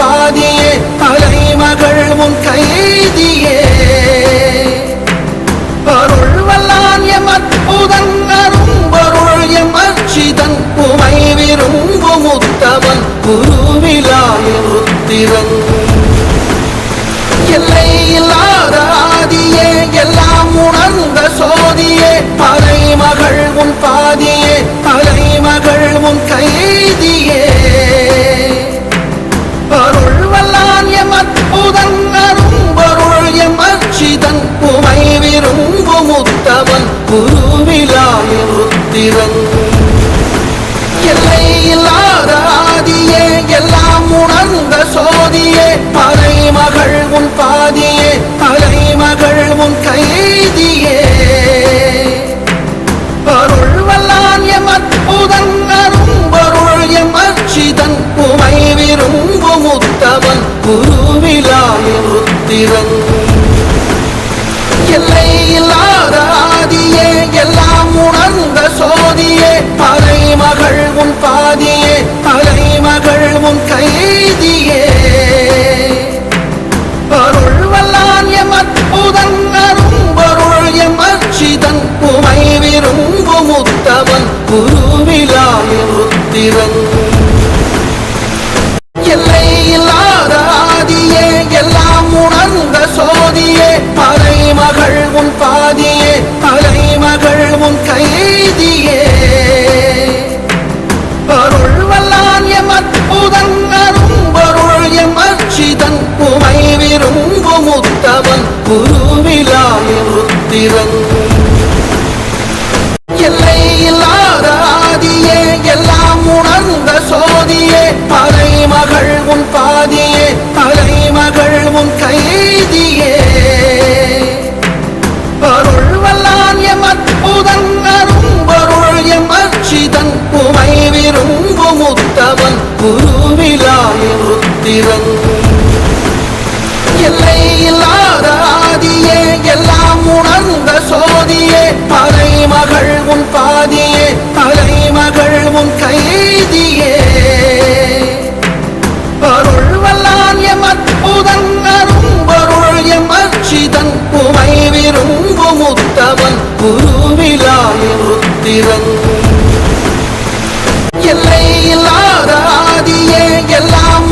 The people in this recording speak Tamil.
பாதியே தலைமகள் உன் கைதியே. அருள் வல்லான் எம் அற்புதன் அரும்பொருள் எம் அர்ச்சிதன் உமை விரும்பு முத்தவன் குருவிலாய ருத்திரன் எல்லையில்லா உத்தமன் குருவிலாய ருத்திரன். எல்லை இல்லாத ஆதியே எல்லாம் உணர்ந்த சோதியே மலைமகள் உன் பாதியே மலைமகள் உன் கைதியே. அருள் வல்லான் எம் அற்புதன் அரும்பொருள் எம் அச்சிதன் உமை விரும்பும் உத்தமன் குருவிலாய ருத்திரன். சோதியே உன் பாதியே மலைமகள் உன் கைதியே. அருள் வல்லான் எம் அற்புதன் அரும்பொருள் எம் அச்சிதன் உமை ருத்திரன் விரும்பும் குருவிலாய ருத்திரன். எல்லை இல்லாத ஆதியே எல்லாம் உணர்ந்த சோதியே மலைமகள் உன் பாதியே மலைமகள் உன் கைதியே. அருள் வல்லான் எம் அற்புதன் அரும்பருள் எம் அச்சிதன் உமை விரும்பு முத்தவன் குருவிலாய ருத்திரன். எல்லை இல்லாத ஆதியே எல்லாம்